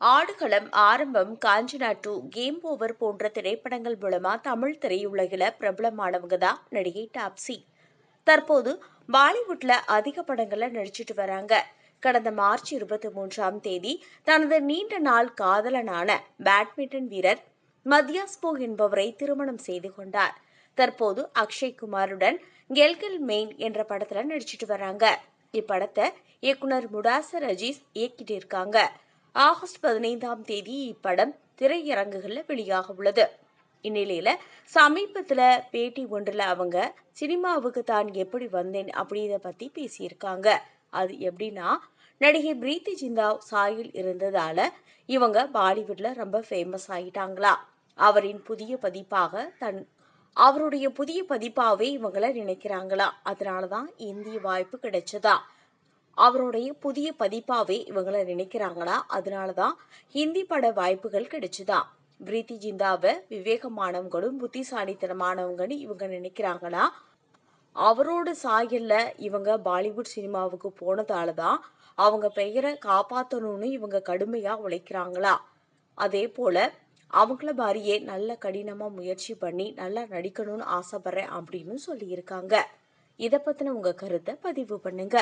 ஆடுகளம் ஆரம்பம் Kanchana two game over போன்ற திரைப்படங்கள் மூலமா தமிழ் திரையுலகில் பிரபலமானவங்க தான் நடிகை டாப்ஸி. தற்போது பாலிவுட்ல அதிக படங்களை நடிச்சிட்டு வராங்க. கடந்த மார்ச் இருபத்தி மூன்றாம் தேதி தனது நீண்ட நாள் காதலனான பேட்மிண்டன் வீரர் மத்யாஸ்போ என்பவரை திருமணம் செய்து கொண்டார். தற்போது அக்ஷய் குமாருடன் கெல்கில் மெயின் என்ற படத்துல நடிச்சிட்டு வராங்க. இப்படத்தை இயக்குனர் முடாசர் அஜீஸ் இயக்கிட்டு இருக்காங்க. ஆகஸ்ட் பதினைந்தாம் தேதி இப்படம் திரையரங்குகளில் வெளியாக உள்ளது. இந்நிலையில சமீபத்துல பேட்டி ஒன்றுல அவங்க சினிமாவுக்கு தான் எப்படி வந்தேன்? அப்படித பத்தி பேசியிருக்காங்க. அது எப்படின்னா நடிகை பிரீத்தி ஜிந்தா சாயில் இருந்ததால இவங்க பாலிவுட்ல ரொம்ப ஃபேமஸ் ஆகிட்டாங்களா அவரின் புதிய பதிப்பாக தன் அவருடைய புதிய பதிப்பாவே இவங்கள நினைக்கிறாங்களா? அதனாலதான் இந்திய வாய்ப்பு கிடைச்சதா? அவருடைய புதிய பதிப்பாவே இவங்கள நினைக்கிறாங்களா? அதனாலதான் ஹிந்தி பட வாய்ப்புகள் கிடைச்சுதா? பிரீத்தி ஜிந்தாவை விவேகமானவங்களும் புத்திசாலித்தனமானவங்கன்னு இவங்க நினைக்கிறாங்களா? அவரோட சாயல்ல இவங்க பாலிவுட் சினிமாவுக்கு போனதால தான் அவங்க பெயரை காப்பாற்றணும்னு இவங்க கடுமையா உழைக்கிறாங்களா? அதே போல அவங்கள மாதிரியே நல்ல கடினமா முயற்சி பண்ணி நல்லா நடிக்கணும்னு ஆசைப்படுறேன் அப்படின்னு சொல்லியிருக்காங்க. இதை பத்தின உங்க கருத்தை பதிவு பண்ணுங்க.